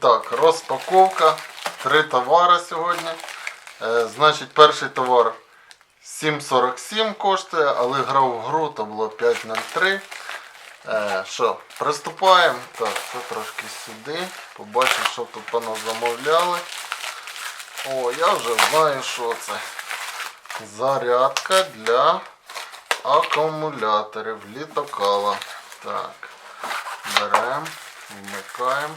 так, розпаковка. Три товари сьогодні. Е, значить, перший товар 7,47 коштує, але грав в гру, то було 5,03. Е, що, приступаємо. Так, це трошки сюди. Побачимо, що тут пана замовляли. О, я вже знаю, що це. Зарядка для акумуляторів літокала. Так. Беремо, вмикаємо,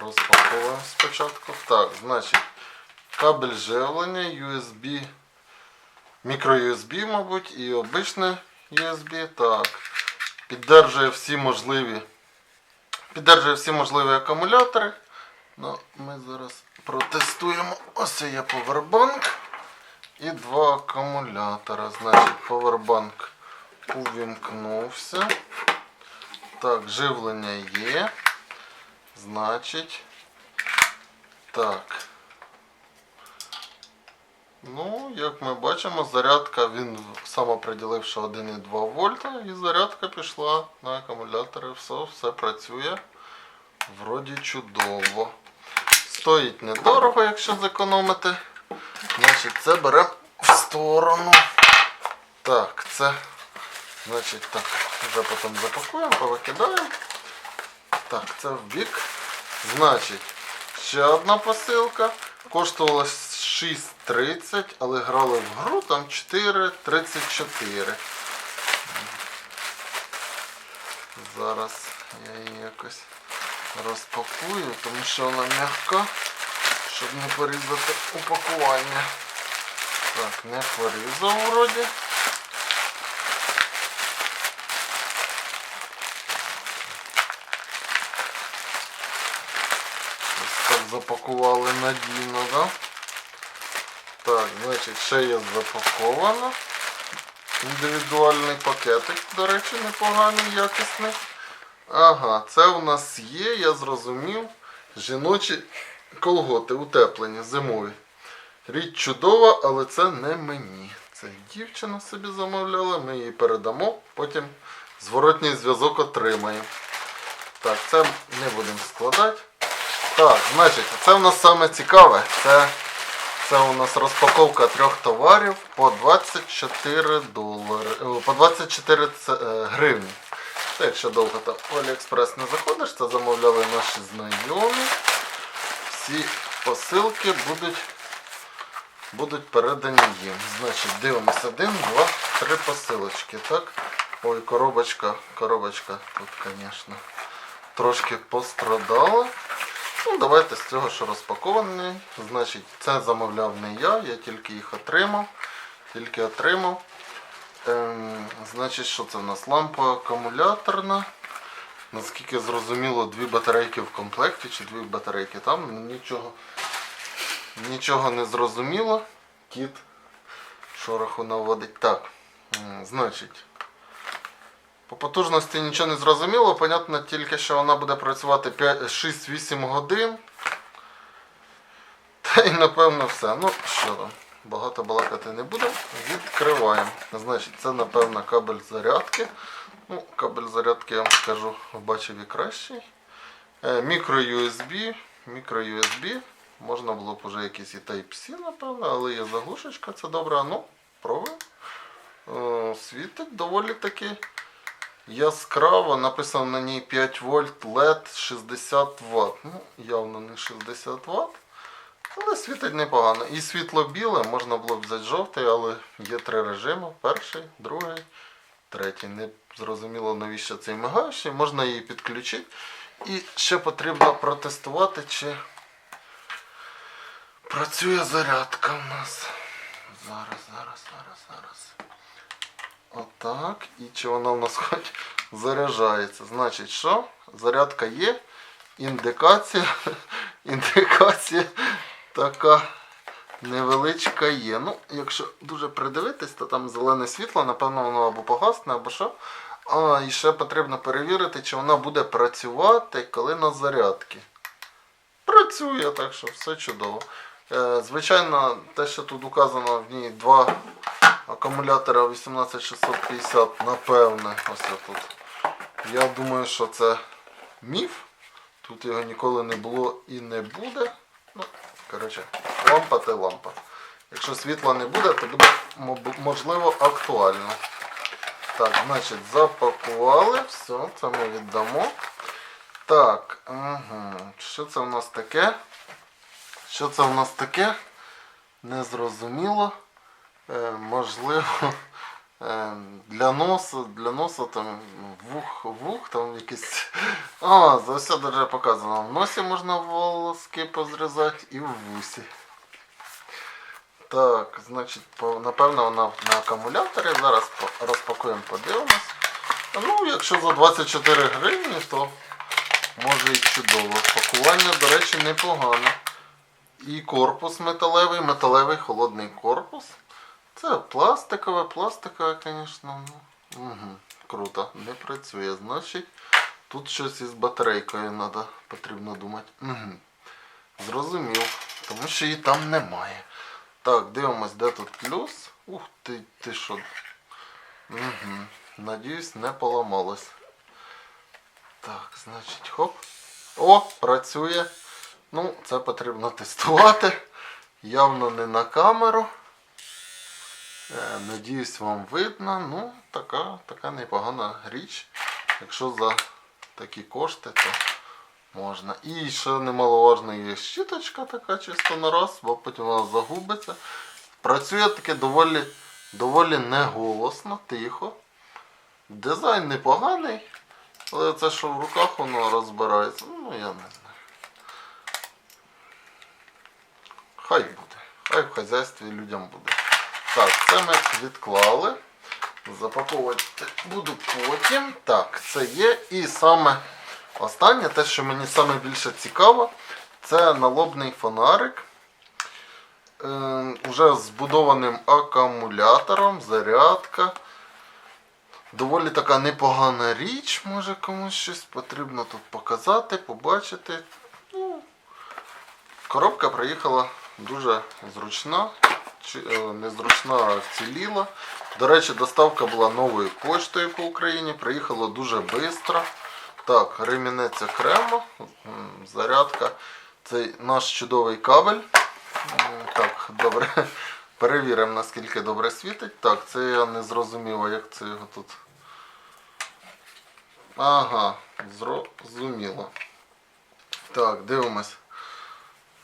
розпаковуємо спочатку. Так, значить, кабель живлення, USB, мікро-USB, мабуть, і обичне USB. Так. Піддержує всі можливі. Піддержує всі можливі акумулятори. Ну, ми зараз протестуємо. Ось є повербанк і два акумулятора. Значить, повербанк увімкнувся. Так, живлення є. Значить. Так. Ну, як ми бачимо, зарядка, він сам оприділив, що 1,2 вольта, і зарядка пішла на акумулятори. Все, все працює. Вроді чудово. Стоїть недорого, якщо зекономити. Значить, це беремо в сторону. Так, це. Значить, так, вже потім запакуємо, повикидаємо. Так, це в бік. Значить, ще одна посилка. Коштувала 6,30, але грали в гру там 4,34. Зараз я її якось розпакую, тому що вона м'яка, щоб не порізати упакування. Так, не порізав вроді. Ось так запакували надійно, да? Так, значить, ще є запаковано. Індивідуальний пакетик, до речі, непоганий, якісний. Ага, це у нас є, я зрозумів. Жіночі колготи утеплені, зимові. Річ чудова, але це не мені. Це дівчина собі замовляла, ми її передамо, потім зворотній зв'язок отримаємо. Так, це не будемо складати. Так, значить, це у нас саме цікаве. Це, це у нас розпаковка трьох товарів по 24 долари. По 24 ц- е, гривні. Це якщо довго там в Аліекспрес не заходиш, це замовляли наші знайомі. Всі посилки будуть, будуть передані їм. Значить, дивимося один, два, три посилочки. Так? Ой, коробочка, коробочка тут, звісно, трошки пострадала. Ну, давайте з цього, що розпакований. Значить, це замовляв не я, я тільки їх отримав. Тільки отримав. Ем, значить, що це в нас? Лампа акумуляторна. Наскільки зрозуміло, дві батарейки в комплекті чи дві батарейки там. Нічого, нічого не зрозуміло. Кіт шороху наводить. Так, значить. По потужності нічого не зрозуміло. Понятно тільки, що вона буде працювати 6-8 годин. Та й напевно все. Ну, що там, багато балакати не будемо. Відкриваємо. Значить, це напевно кабель зарядки. Ну, кабель зарядки, я вам скажу, бачив і кращий. Е, Мікро USB. Мікро USB. Можна було б вже якийсь і Type-C, напевно, але є заглушечка, це добре. Ну, пробуємо. Е, Світить доволі таки яскраво. Написано на ній 5 вольт LED 60 Вт. Ну, явно не 60 Вт. Але світить непогано. І світло біле, можна було б взяти жовтий, але є три режими. Перший, другий, третій. Не зрозуміло навіщо цей мигаючий. Можна її підключити. І ще потрібно протестувати, чи працює зарядка в нас. Зараз, зараз, зараз, зараз. Отак. І чи вона в нас хоч заряджається. Значить, що? Зарядка є. Індикація. Індикація така невеличка є. Ну, якщо дуже придивитись, то там зелене світло, напевно, воно або погасне, або що. А, і ще потрібно перевірити, чи вона буде працювати, коли на зарядці. Працює, так що все чудово. Е, звичайно, те, що тут указано в ній два акумулятора 18650, напевне, ось тут. Я думаю, що це міф. Тут його ніколи не було і не буде. Ну, коротше, лампа те лампа. Якщо світла не буде, то буде можливо актуально. Так, значить, запакували. Все, це ми віддамо. Так, угу. що це у нас таке? Що це у нас таке? Незрозуміло. Е, можливо, е, для носу, для носа там вух, вух, там якісь. А, за все даже показано. В носі можна волоски позрізати і в вусі. Так, значить, напевно, вона на акумуляторі. Зараз розпакуємо, подивимось. Ну, якщо за 24 гривні, то може і чудово. Пакування, до речі, непогане. І корпус металевий, металевий холодний корпус. Це пластикове, пластикове, звісно. Ну, угу, круто. Не працює. Значить, тут щось із батарейкою надо, потрібно думати. Угу. Зрозумів, тому що її там немає. Так, дивимось, де тут плюс. Ух ти, ти що. Угу. Надіюсь, не поламалось. Так, значить, хоп. О, працює. Ну, це потрібно тестувати. Явно не на камеру. Е, Надіюсь, вам видно. Ну, така, така непогана річ. Якщо за такі кошти, то можна. І ще немаловажно є щіточка така чисто на раз, бо потім вона загубиться. Працює таке доволі, доволі неголосно, тихо. Дизайн непоганий, але це що в руках воно розбирається, ну я не знаю. Хай буде. Хай в хазяйстві людям буде. Так, це ми відклали. Запаковувати буду потім. Так, це є. І саме останнє, те, що мені саме більше цікаво, це налобний фонарик. Е, уже збудованим акумулятором, зарядка. Доволі така непогана річ, може комусь щось потрібно тут показати, побачити. Ну, коробка приїхала дуже зручна, е, не зручна, а вціліла. До речі, доставка була новою поштою по Україні, приїхало дуже швидко. Так, ремінець окремо, зарядка. Це наш чудовий кабель. Так, добре. Перевіримо, наскільки добре світить. Так, це я не зрозумів, як це його тут. Ага, зрозуміло. Так, дивимось.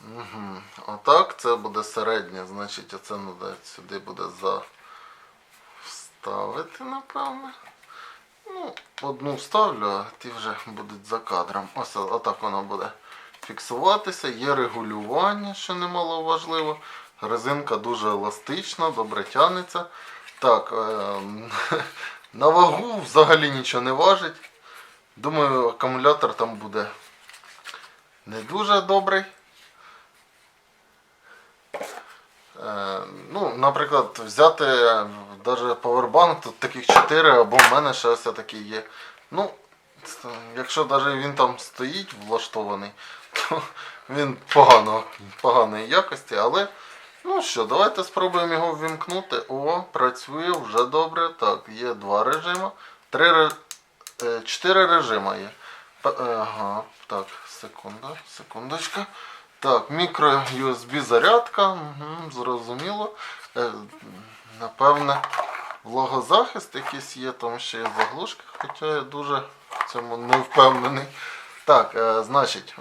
Угу. Отак, це буде середнє, значить оце треба сюди буде вставити, напевно. Ну, одну вставлю, а ті вже будуть за кадром. Ось отак воно буде фіксуватися. Є регулювання, що немало важливо. Резинка дуже еластична, добре тягнеться. Так, е, на вагу взагалі нічого не важить. Думаю, акумулятор там буде не дуже добрий. Е, ну, наприклад, взяти навіть повербанк, тут таких 4, або в мене ще все таки є. Ну, якщо навіть він там стоїть влаштований, то він погано, поганої якості, але ну що, давайте спробуємо його ввімкнути. О, працює вже добре. Так, є два режими. Три, е, чотири режими є. Е, Ага, так, секунда, секундочка. Так, мікро USB зарядка, угу, зрозуміло. Е, напевне, влагозахист якийсь є, там ще є заглушки, хоча я дуже в цьому не впевнений. Так, е, значить,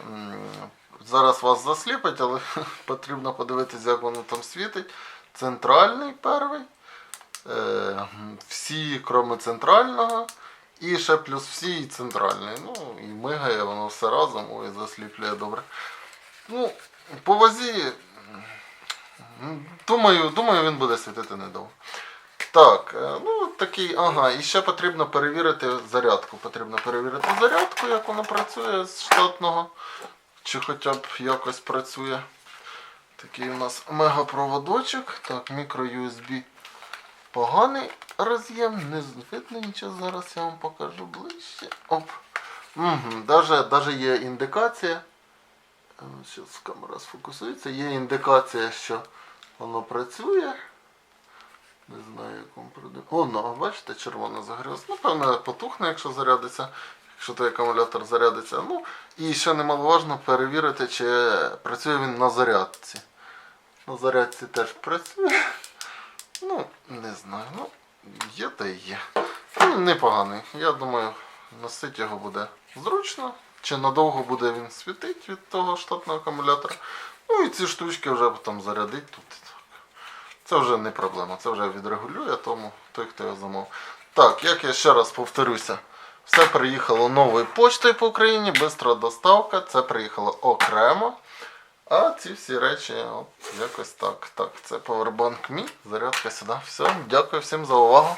зараз вас засліпить, але потрібно подивитися, як воно там світить. Центральний перший. Е, всі, крім центрального. І ще плюс всі і центральний. Ну, і мигає воно все разом, ой, засліплює добре. Ну, по вазі. Думаю, думаю, він буде світити недовго. Так, е, ну такий, ага, і ще потрібно перевірити зарядку. Потрібно перевірити зарядку, як воно працює з штатного. Чи хоча б якось працює. Такий у нас мегапроводочок. Так, мікро USB поганий роз'єм, не видно нічого, зараз я вам покажу ближче. Оп. Угу. Даже, даже є індикація. Зараз камера сфокусується. Є індикація, що воно працює. Не знаю, як вам продає. Воно, бачите, червона загорілась. Напевно, потухне, якщо зарядиться. якщо той акумулятор зарядиться. Ну, і ще немаловажно перевірити, чи працює він на зарядці. На зарядці теж працює. Ну, не знаю. Ну, є та й є. Ну, непоганий. Я думаю, носити його буде зручно. Чи надовго буде він світити від того штатного акумулятора. Ну і ці штучки вже потім зарядить тут. Це вже не проблема, це вже відрегулює тому той, хто його замовив. Так, як я ще раз повторюся, все приїхало новою почтою по Україні, бистра доставка, це приїхало окремо. А ці всі речі, от якось так. Так, це Powerbank Mi, зарядка сюди. Все, дякую всім за увагу.